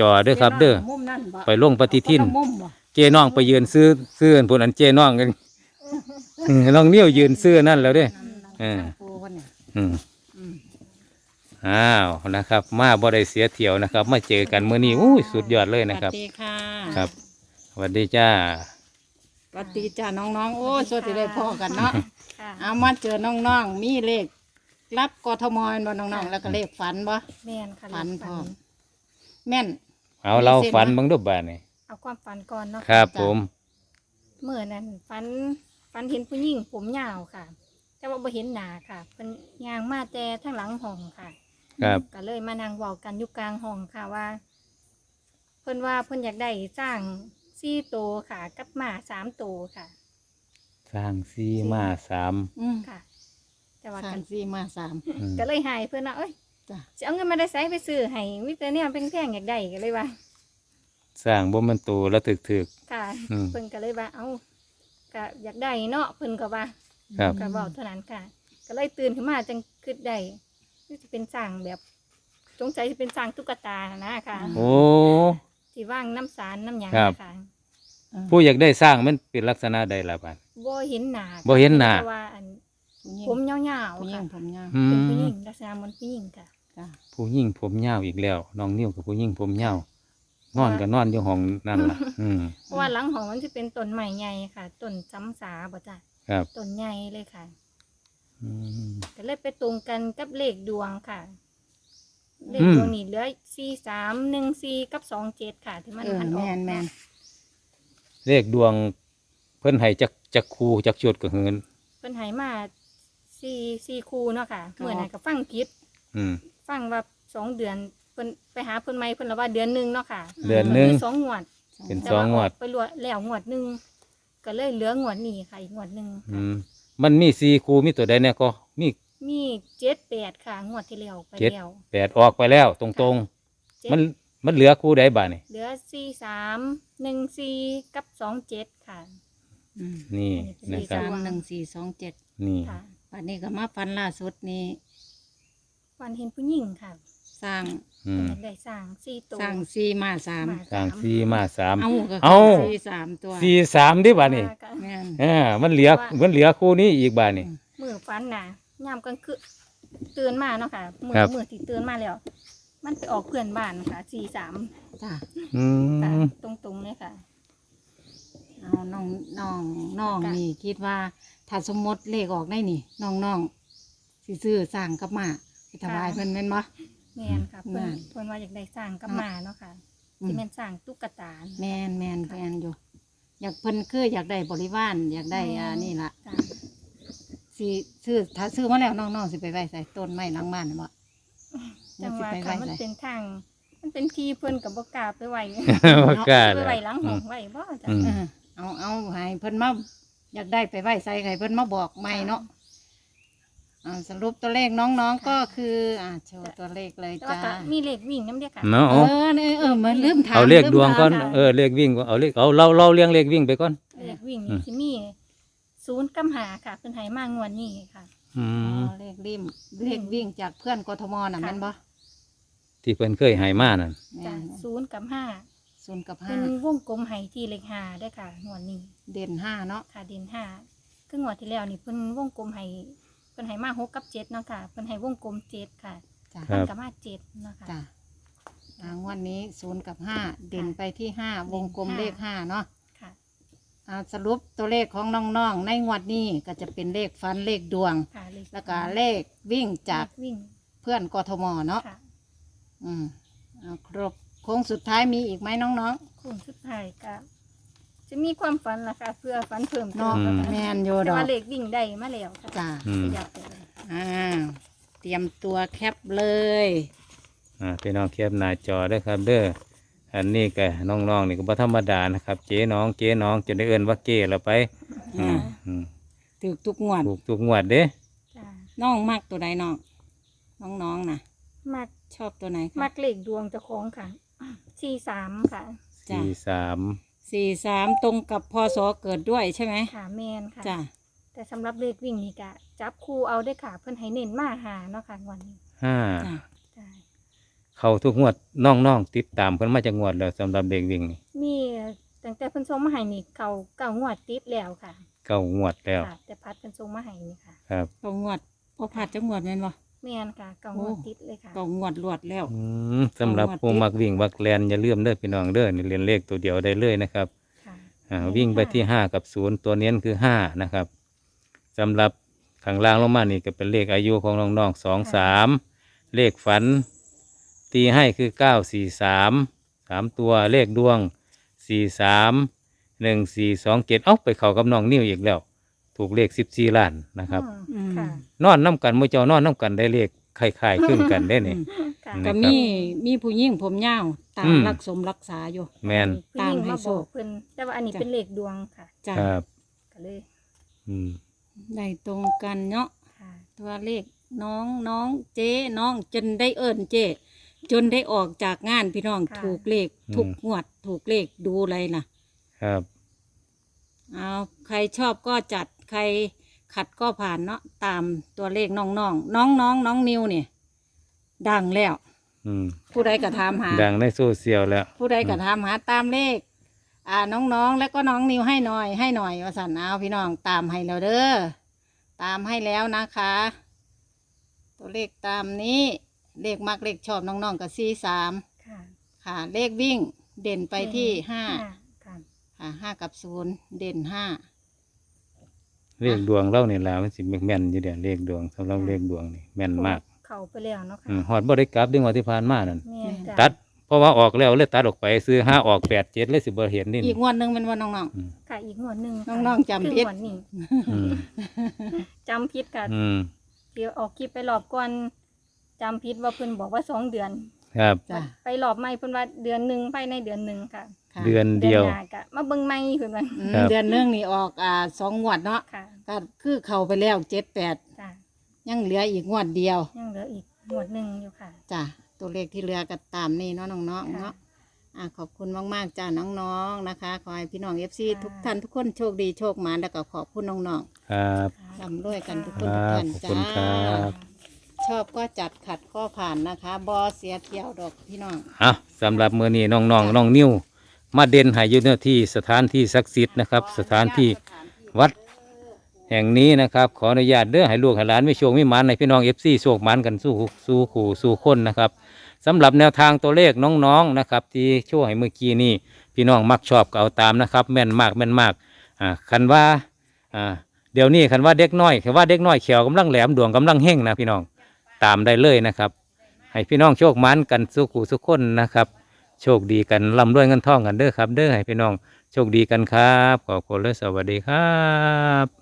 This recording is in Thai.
จอเด้อครับ เด้อมุมนั่นบ่ไปลงปฏิทินเอาคนละมุมบ่เจน้องไปยืนซื้อซื้ออันพุ่นอันเจน้องกันอืมน้องนิ้วยืนซื้อนั่นแล้วเด้อเออปูคนเนี่ยอืมอืมอ้าวนะครับ มาบ่ได้เสียเที่ยวนะครับ มาเจอกันมื้อนี้อุ้ยสุดยอดเลยนะครับ สวัสดีค่ะครับสวัสดีจ้าสวัสดีจ้าน้องๆ โอ้ยสวัสดีได้พ่อกันเนาะค่ะเอามาเจอน้องๆ มีเลข รับกทมบ่น้องๆ แล้วก็เลขฝันบ่แม่นค่ะฝันเลขพร้อมแม่น เอาเราฝันเบิ่งดูบ้านนี่เอาความฝันก่อนเนาะครับ ผมเมื่อนั้นฝันฝันเห็นผู้หญิงผมยาวค่ะ แต่ว่าบ่เห็นหน้าค่ะเพิ่นย่างมาแต่ทางหลังห้องค่ะ ครับ ก็เลยมานั่งเว้ากันอยู่กลางห้องค่ะว่า เพิ่นว่าเพิ่นอยากได้สร้างสี่โตวค่ะ กับหมาสามโตวค่ะ สร้างซีมาสามอืมค่ะ แต่ว่าสากัมนสี่มาสามอืมก็เลยใหายเพิ่นว่าเอ้ย จ้ะสิเอาเงินมาได้ไสไปซื้อให้มิแต่เนี่ยเป็นแพงๆอยากได้ก็เลยว่า สร้างบ่มันโตแล้วถึก ค่ะอืม เพิ่นก็เลยว่า เอ้าก็อยากได้เนาะเพิ่นก็ว่าๆครับ ก็บอกเท่านั้นค่ะ ก็เลยตื่นขึ้นมาจังคิดได้นี่จะเป็นสร้างแบบสงสัยจะเป็นสร้างตุ๊กตานะค่ะโอ้ ที่ว่างน้ำสารน้ำหยางครับนะคะผู้อยากได้สร้างมันเป็นลักษณะใดล่ะบ้านบ่เห็นหน้าบ่เห็นหน้า แต่ว่าอันผู้หญิงผมยาวผู้หๆญิค่ะงผมยาวอืเป็นผู้มหญิงลักษณะเหมันผู้หญิงค่ะจ้ะ ผู้หญิงผมยาวอีกแล้วน้องนิ้วกับผู้หญิงผมยาวนอนก็นอนอยู่ห้องนั่นล่ะ อืมเพราะว่าหลังของมันจะเป็นต้นใหม่ใหญ่ค่ะต้นซ้ำสาบ่จ้ะครับต้นใหญ่เลยค่ะอืมก็เลยไปตรงกันกับเลขดวงค่ะ เลขอืมดวงนี่เหลือสี่สามหนึ่งสี่กับสองเจ็ดค่ะ ที่มันเออหันออกแม่นแม่นเลขดวง เพิ่นให้จักจักคูจักชุดก็เฮือนเพิ่นใหายมาสี่สี่คู่เนาะค่ะเมื่อนั้นก็ฟังผิด อืม ฟังว่าสองเดือนเพิ่นไปหาเพิ่นใหม่เพิ่นละว่าเดือนหนึ่งเนาะค่ะเดือนหนึ่งสองงวดเป็นแต่สองว่างวดกไปรวดแล้วงวดหนึ่งก็เลยเหลืองวดนี้ค่ะอีกงวดหนึ่งอืมมันมีสี่คูมีตัวใดเนี่ยก็มีมีเจ็ดแปดค่ะ งวดที่แล้วไปเจ็ดแล้วแปดออกไปแล้ว ตรงเจ็ดๆ มันมันเหลือคูใดบ้านี่เหลือสี่สามหนึ่งสี่กับสองเจ็ดค่ะอืมนี่อันนี้นะเป็นครับ สามหนึ่งสี่สองเจ็ดนี่ ค่ะ วันนี้ก็มาฟันล่าสุดนี้ วันเห็นผู้หญิงค่ะสร้างอืมเพิ่นได้สร้างสี่ตัวสร้างสี่มาสามมาสร้างสี่มาสาม เอาก็เอาสี่สามตัวสี่สามดิบ้านี่มาก็แม่น อ่ามันเหลือมันเหลือคูนี้อีกบ้านี่ มือฟันน่ะยามกลางคืนตื่นมาเนาะค่ะมือครับ มือที่ตื่นมาแล้ว มันไปออกเพื่อนบ้านค่ะสี่สามจ้ะอืค่ะมตรงๆเลยค่ะ เอาน้องน้องน้องจ้ะ นี่คิดว่าถ้าสมมติเลขออกได้นี่น้องน้องสิซื้อสร้างกับมา ไปถวายเพิ่นแม่นบ่ แม่นค่ะเพิ่นแม่น เพิ่นว่าอยากได้สร้างกับอะหมาเนาะค่ะอืมที่แม่นสร้างตุ๊กตาแม่นแม่นแม่นอยู่ อยากเพิ่นคืออยากได้บริวารอยากได้อ่านี่ล่ะจ้ะสิซื้อถ้าซื้อมาแล้วน้องๆสิไปไว้ใส่ต้นไม้หลังบ้านน่ะบ่จังสิว่าไปค่ะไว้มันใส่เป็นทาง มันเป็นที่เพิ่นกับบ่กล้าไปไหวว่ากล้าไปเลยไหวหลังห้องไหวบ่จ้ะอืม เออเอาเอาให้เพิ่นมาอยากได้ไปไว้ใส่ให้เพิ่นมาบอกใหม่เนาะ อ่าสรุปตัวเลขน้องๆก็คืออ่าโชว์ตัวเลขเลยแต่ว่าจ้าก็มีเลขวิ่งน้ำเดียวค่ะเนาะเอเอาอเนี่ยเออเหมือนลืมถามเอาเลขดวงก่อนลืมถามเออเลขวิ่งก่อนเอาเลขเอาเราเราเรียงเลขวิ่งไปก่อน เลขวิ่งอืนี่ม สิมีศูนย์กับหาค่ะเพิ่นให้มางวดนี้ค่ะ อือ๋มอเลขริมเลขวิ่งจากเพื่อนกทมน่ะค่ะ แม่นบ่ที่เพิ่นเคยให้มานั่นจ้ะศูนย์กับห้าศูนย์กับเป็ห้านวงกลมให้ที่เลขห้าได้อค่ะงวดนี้ เด่นห้าเนาะค่ะเด่นห้าคืองวดที่แล้วนี่เพิ่นวงกลมให้เพิ่นให้มาหกกับเจ็ดเนาะค่ะเพิ่นให้วงกลมเจ็ดค่ะจ้ะครัมันบกับมาเจ็ดเนาะค่ะ จ้ะอ่างวันนี้ศูนย์กับห้าเด่นไปที่ห้าวงกลมเด่นห้าเลขห้า เนาะค่ะ อ่าสรุปตัวเลขของน้องๆ ในงวดนี้ก็จะเป็นเลขฟันเลขดวง ค่ะเลขแล้วก็เลขวิ่งจากเลขวิ่งเพื่อนกทมเนาะค่ะอืมเอาครบโค้งสุดท้ายมีอีกไหมน้องคุณสุดท้ายก็ จะมีความฝันล่ะค่ะเพื่อฝันเพิ่มๆเติเนาะมอืม แมนโยแต่ดอก ว่าเลขวิ่งได้มาแล้วค่ะจ้าอืมขยับไปเลยอ่าเตรียมตัวแคปเลย อ่าพี่น้องแคปหน้าจอได้อครับเด้ออันนี้ก็น้องๆนี่ก็บ่ธรรมดานะครับ เจ๊น้องเจ๊น้องจะได้เอิ้นว่าเก้แล้วไปอืมอืมถือทุกงวด ถูกทุกงวดเด้ จ้าน้องมากตัวใดน้อง น้องๆนะมักชอบตัวไหนคะมักเลขดวงเจ้าของค่ะสี่สามค่ะ จ้ะสี่สาม สี่สามตรงกับพศเกิดด้วยใช่ไหมค่ะแมนค่ะ จ้ะแต่สำหรับเลขวิ่งนี่กะจับคู่เอาได้อค่ะ เพิ่นให้เน้นมาหาเนาะค่ะงวันนี้ห้าจ้ะจ้าเข้าทุกงวดน้องๆติดตามเพิ่นมาจากงวดแล้วสำหรับเด็กวิ่งนี่มีตั้งแต่เพิ่นส่งมาให้นี่เก่าเก่างวดติดแล้วค่ะเก้างวดแล้วค่ะ แต่พัดเพิ่นส่งมาให้นี่ค่ะ ครับเกางวดพอผัดจังหวดแม่นบ่ แม่นค่ะเก่างวดติดเลยค่ะ เกางวดรวดแล้ว อืมสำหรับผู้มักวิ่งมักแลนอย่าลืมเด้อพี่น้องเด้อนี่เรียนเลขตัวเดียวได้เลยนะครับค่ะ อ่าวิ่งไปที่ห้ากับศูนย์ตัวเน้นคือห้านะครับสำหรับข้างล่างลงมานี่ก็เป็นเลขอายุของน้องๆสองสามเลขฝัน ตีให้คือเก้าสี่สามสามตัวเลขดวงสี่สามหนึ่งสี่สองเกตเอ้าไปเข้ากับน้องนิ้วอีกแล้ว ถูกเลขสิบสี่ล้านนะครับ อืมค่ะ นอนน้ำกันหมู่เจ้านอนน้ำกันได้เลขคล้ายๆขึ้นกันได้นี่ ค่ะนะก็ครับมีมีผู้หญิงผมยาวตาอืมม รักสมรักษาอยู่ แมนผู้หญิงตามให้มาโชบอกคเพิ่นแต่ว่าอันนี้จ้ะเป็นเลขดวงค่ะจ้ะครับก็เลยอืม ได้ตรงกันเนาะค่ะตัวเลขน้องน้องเจ๊น้องจนได้เอิญเจ๊จนได้ออกจากงานพี่น้องถูกเลขทุกงวด ถูกเลขดูเลยนะครับ เอาใครชอบก็จัด ใครขัดก็ผ่านเนาะตามตัวเลขน้องน้องน้องน้องน้องนิวเนี่ยดังแล้ว อืม ผู้ใดก็ถามหา ดังในโซเชียลแล้ว ผู้ใดก็ถามหาตามเลข อ่าน้องๆ แล้วก็น้องนิวให้หน่อยให้หน่อยว่าสันเอาพี่น้องตามให้แล้วเด้อตามให้แล้วนะคะ ตัวเลขตามนี้เลขมักเลขชอบน้องๆกับสี่สามค่ะค่ะ เลขวิ่งเด่นไปที่ห้าค่ะค่ะห้ากับศูนย์เด่นห้า เลขดวงเล่านี่ล่ะมันสิแม่นอยู่เดี๋ยวเลขดวงสำหรับเลขดวงนี่แม่นมากเข้าไปแล้วเนาะค่ะอืมฮอดบ่ได้กลับดึงว่าที่ผ่านมานั่นแม่นจ้ะตัด เพราะว่าออกแล้วเลยตัดออกไปซื้อห้าออกแปดเจ็ดเลยสิบ่เห็นนี่อีกงวดหนึ่งเป็นวันน้องค่ะอีกงวดหนึ่งน้องๆจำผิด คืองวนี้อืมจำผิดค่ะอืม เดี๋ยวออกคลิปไปรอบก่อนจำผิดว่าเพิ่นบอกว่าสองเดือน ครับๆจ้ะ ไปรอบใหม่เพิ่นว่าเดือนหนึ่งภายในเดือนหนึ่งค่ะค่ะเดือนเดียว หน้ากะมาเบิ่งใหม่เพิ่นว่าอืมครับ เดือนหนึงนี่ออกอ่าสองงวดเนาะค่ะก็คือเข้าไปแล้วเจ็ดแปดจ้ะยังเหลืออีกงวดเดียวยังเหลืออีกงวดหนึ่งอยู่ค่ะ จ้ะตัวเลขที่เหลือก็ตามนี่เนาะน้องๆค่ะเนาะอะขอบคุณมากๆจ้าน้องๆนะคะขอให้พี่น้องเอฟซีค่ะ ทุกท่านทุกคนโชคดีโชคหมานแล้วก็ขอบคุณน้องครับ ๆร่ำรวยกันทุกคคนรัทุกบท่านขอบจ้คุณครัาบช อบก็จัดขัดข้อผ่านนะคะบอเสียเที่ยวดอกพี่น้องอะสำหรับมื้อนี้น้องๆน้องนิ้ว มาเด่นให้อยู่เนื้อที่สถานที่ศักดิ์สิทธิ์นะครับ สถานที่วัดแห่งนี้นะครับ ขออนุญาตเด้อให้ลูกให้หลานไม่โชคไม่หมันในพี่น้องเอฟซีโชคหมันกันสู้สู้ขู่สู้คนนะครับสำหรับแนวทางตัวเลขน้องๆนะครับ ที่ช่วยให้เมื่อกี้นี่พี่น้องมักชอบก็เอาตามนะครับ แม่นมากแม่นมากอ่าคันว่าอ่าเดี๋ยวนี้คันว่าเด็กน้อยคันว่าเด็กน้อยเขียวกำลังแหลมดวงกำลังเฮงนะพี่น้อง ตามได้เลยนะครับ ให้พี่น้องโชคมันกันสุขู่สุขคนนะครับ โชคดีกันร่ำรวยเงินทองกันเด้อครับ เด้อให้พี่น้องโชคดีกันครับขอบคุณและสวัสดีครับ